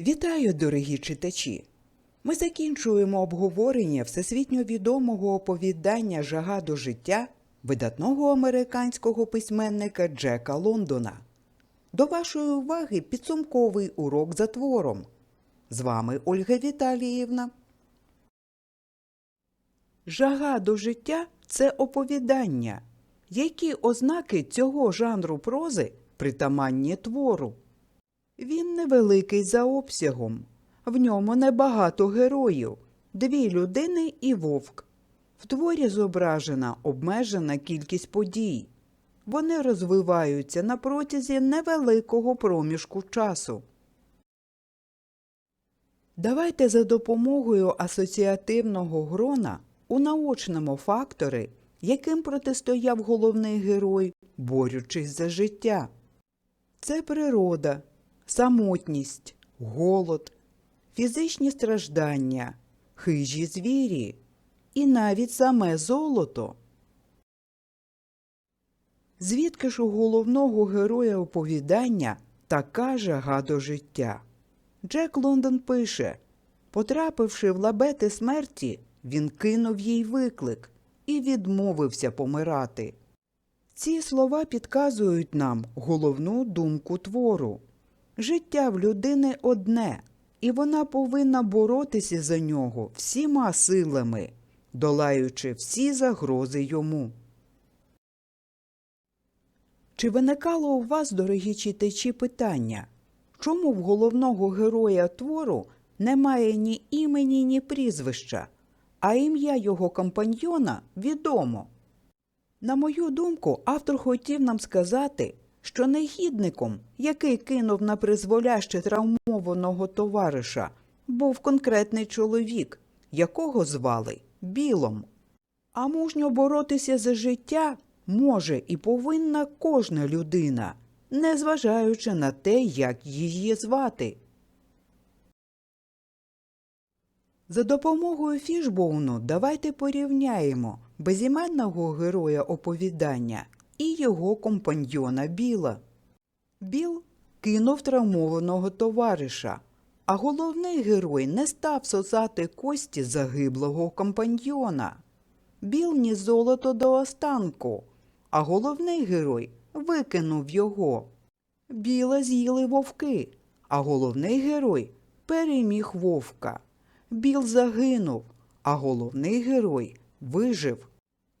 Вітаю, дорогі читачі! Ми закінчуємо обговорення всесвітньо відомого оповідання Жага до життя видатного американського письменника Джека Лондона. До вашої уваги підсумковий урок за твором. З вами Ольга Віталіївна. Жага до життя це оповідання. Які ознаки цього жанру прози притаманні твору? Він невеликий за обсягом. В ньому небагато героїв, дві людини і вовк. В творі зображена обмежена кількість подій. Вони розвиваються на протязі невеликого проміжку часу. Давайте за допомогою асоціативного грона унаочнимо фактори, яким протистояв головний герой, борючись за життя. Це природа, самотність, голод, фізичні страждання, хижі звірі і навіть саме золото. Звідки ж у головного героя оповідання така жага до життя? Джек Лондон пише Потрапивши в лабети смерті, він кинув їй виклик і відмовився помирати. Ці слова підказують нам головну думку твору. Життя в людини одне, і вона повинна боротися за нього всіма силами, долаючи всі загрози йому. Чи виникало у вас, дорогі читачі, питання, чому в головного героя твору немає ні імені, ні прізвища, а ім'я його компаньйона відомо? На мою думку, автор хотів нам сказати, що негідником, який кинув на призволяще травмованого товариша, був конкретний чоловік, якого звали Білом. А мужньо боротися за життя може і повинна кожна людина, незважаючи на те, як її звати. За допомогою Фішбоуну давайте порівняємо безіменного героя оповідання і його компаньйона Біла. Біл кинув травмованого товариша, а головний герой не став сосати кості загиблого компаньйона. Біл ніс золото до останку, а головний герой викинув його. Біла з'їли вовки, а головний герой переміг вовка. Біл загинув, а головний герой вижив.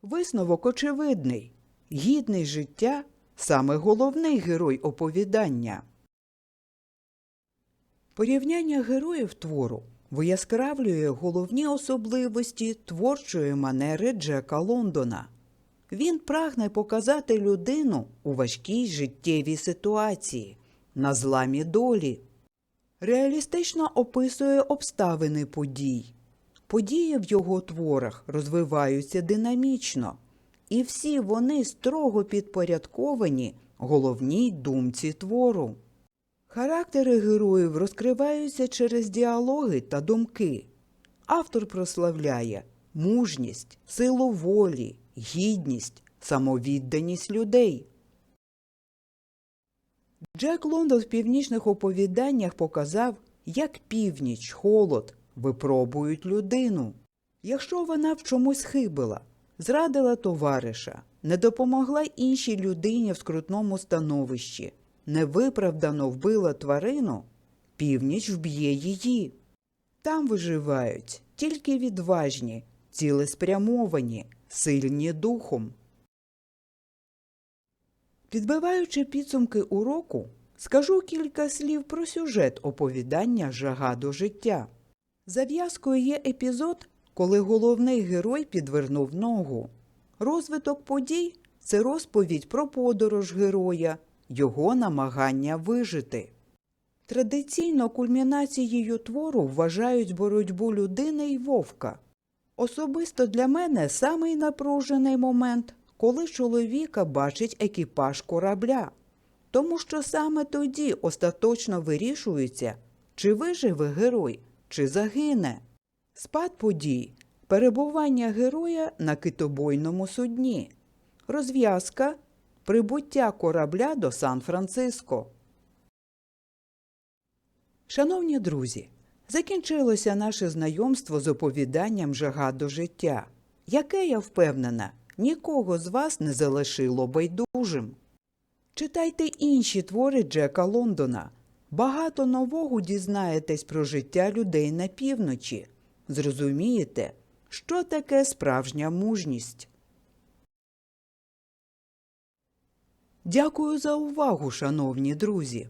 Висновок очевидний. Гідний життя саме головний герой оповідання. Порівняння героїв твору вияскравлює головні особливості творчої манери Джека Лондона. Він прагне показати людину у важкій життєвій ситуації, на зламі долі. Реалістично описує обставини подій. Події в його творах розвиваються динамічно, і всі вони строго підпорядковані головній думці твору. Характери героїв розкриваються через діалоги та думки. Автор прославляє мужність, силу волі, гідність, самовідданість людей. Джек Лондон в північних оповіданнях показав, як північ, холод випробують людину. Якщо вона в чомусь хибила, зрадила товариша, не допомогла іншій людині в скрутному становищі, невиправдано вбила тварину, північ вб'є її. Там виживають тільки відважні, цілеспрямовані, сильні духом. Підбиваючи підсумки уроку, скажу кілька слів про сюжет оповідання Жага до життя. Зав'язкою є епізод, коли головний герой підвернув ногу. Розвиток подій це розповідь про подорож героя, його намагання вижити. Традиційно кульмінацією твору вважають боротьбу людини й вовка. Особисто для мене самий напружений момент, коли чоловіка бачить екіпаж корабля, тому що саме тоді остаточно вирішується, чи виживе герой, чи загине. Спад подій, перебування героя на китобойному судні, розв'язка, прибуття корабля до Сан-Франциско. Шановні друзі, закінчилося наше знайомство з оповіданням Жага до життя, яке, я впевнена, нікого з вас не залишило байдужим. Читайте інші твори Джека Лондона. Багато нового дізнаєтесь про життя людей на півночі. Зрозумієте, що таке справжня мужність. Дякую за увагу, шановні друзі!